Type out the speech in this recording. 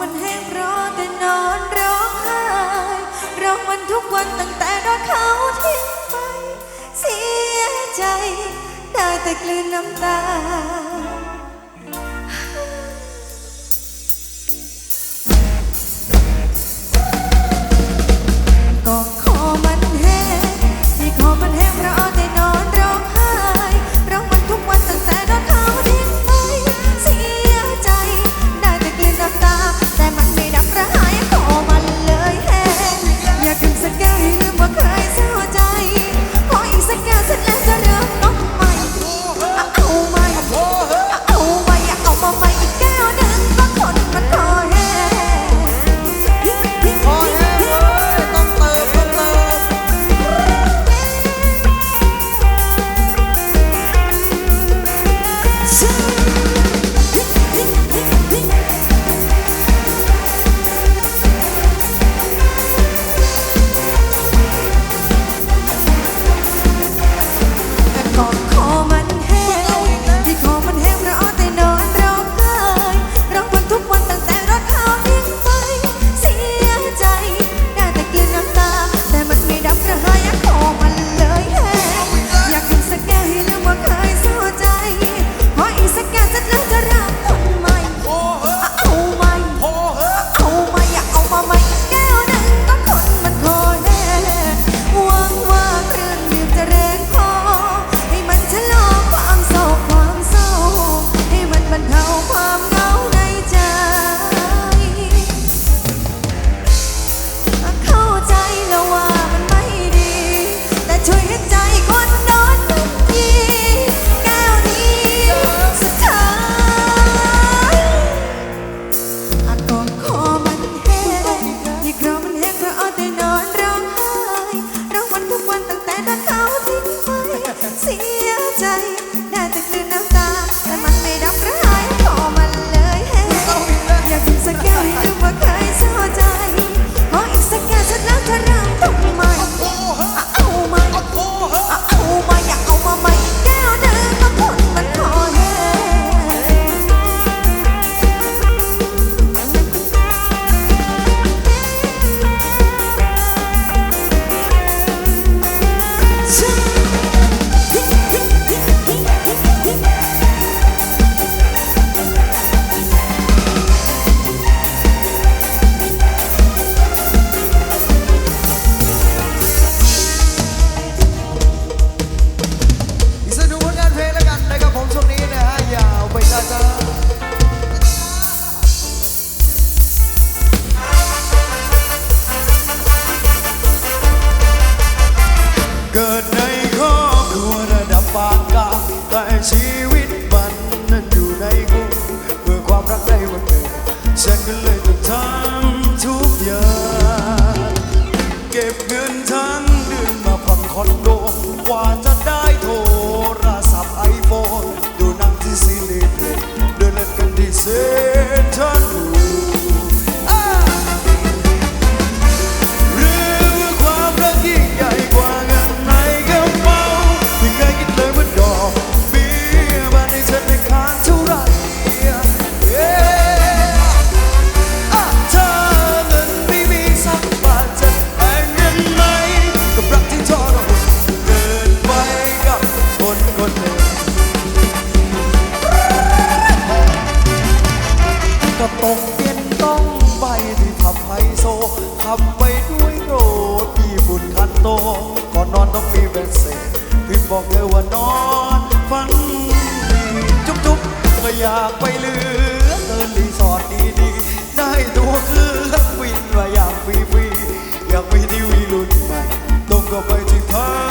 มันแห้งเพราแต่นอนร้องไห้ร้องมันทุกวันตั้งแต่รักเขาทิ้งไป เสียใจ ได้แต่กลืนน้ำตา เกิดในครอบครัวระดับปานกลางแต่ชีวิตมันนั้นอยู่ในคุกเพื่อความรักได้วันหนึ่งฉันก็เลยต้องทำทุกอย่าง เก็บเงินทั้งเดือนมาผ่อนคอนโด ตกเย็นต้องไปที่ทำไฮโซทำไปด้วยโรตีบุญคันโต ก่อนนอนต้องมีแบนเซ่พี่บอกเลยว่านอนฟังจุ๊บจุ๊บก็อยากไปเลือเดินรีสอร์ทดีๆ ได้ตัวครื่องบินมาอยากฟรีๆอยากมีทีวีรุ่นใหม่ต้องก็ไปที่พัก